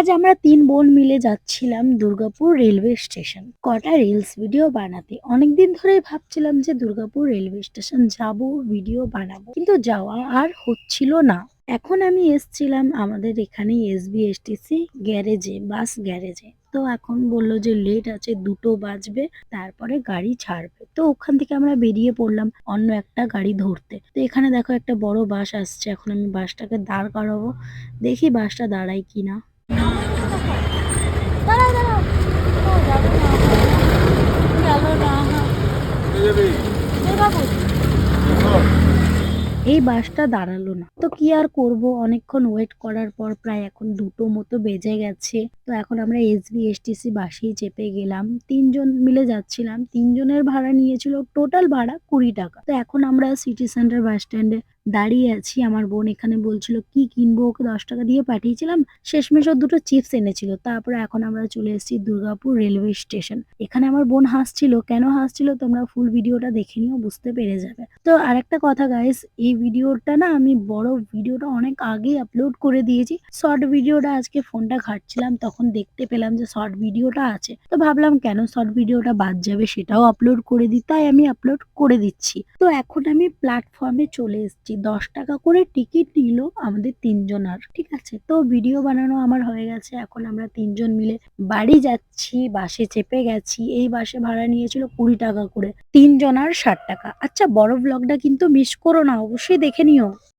আজ আমরা তিন বোন মিলে যাচ্ছিলাম দুর্গাপুর রেলওয়ে স্টেশন। কটা রিলস ভিডিও বানাতে? অনেকদিন ধরেই ভাবছিলাম যে দুর্গাপুর রেলওয়ে স্টেশন যাব, ভিডিও বানাবো। কিন্তু যাওয়া আর হচ্ছিল না। এখন আমি এসছিলাম আমাদের এখানে এসবিএসটিসি গ্যারেজে, বাস গ্যারেজে। তো এখন বলল যে লেট আছে, দুটো বাজবে, তারপরে গাড়ি ছাড়বে। তো ওখান থেকে আমরা বেরিয়ে পড়লাম অন্য একটা গাড়ি ধরতে। তো এখানে দেখো একটা বড় বাস আসছে, এখন আমি বাসটাকে দাঁড় করাবো। দেখি বাসটা দাঁড়ায় কিনা দাঁড়াও দাঁড়াও ও যাবে না গেল না দুর্গাপুর এই বাসটা দাঁড়াল না। তো কি আর করব? অনেকক্ষণ ওয়েট করার পর প্রায় এখন দুটো মতো বেজে গেছে। তো এখন আমরা এসবি এসটিসি বাসেই চেপে গেলাম। তিনজন মিলে যাচ্ছিলাম। তিনজনের ভাড়া নিয়েছিল টোটাল ভাড়া কুড়ি টাকা। তো এখন আমরা সিটি সেন্টার বাস স্ট্যান্ডে দাঁড়িয়ে আছি। আমার বোন এখানে বলছিল, কি কিনবো? ওকে দশ টাকা দিয়ে পাঠিয়েছিলাম। শেষমেশ ও দুটো চিপস এনেছিল। তারপরে এখন আমরা চলে এসেছি দুর্গাপুর রেলওয়ে স্টেশন। এখানে আমার বোন হাসছিল। কেন হাসছিল? তোমরা ফুল ভিডিওটা দেখে নিও, বুঝতে পেরে যাবে। তো আরেকটা কথা গাইস এই ভিডিওটা না, আমি বড় ভিডিওটা অনেক আগেই আপলোড করে দিয়েছি। শর্ট ভিডিওটা আজকে ফোনটা ঘাটছিলাম, তখন দেখতে পেলাম যে শর্ট ভিডিওটা আছে। তো ভাবলাম, কেন শর্ট ভিডিওটা বাদ যাবে? সেটাও আপলোড করে দিই। তাই আমি আপলোড করে দিচ্ছি। তো এখন আমি প্ল্যাটফর্মে চলে এসেছি। দশ টাকা করে টিকিট নিল আমাদের তিনজনার ঠিক আছে? তো ভিডিও বানানো আমার হয়ে গেছে, এখন আমরা তিনজন মিলে বাড়ি যাচ্ছি, বাসে চেপে গেছি, এই বাসে ভাড়া নিয়েছিল কুড়ি টাকা করে, তিনজন আর ষাট টাকা। আচ্ছা বড় ব্লগটা কিন্তু মিস করো না, অবশ্যই দেখে নিও।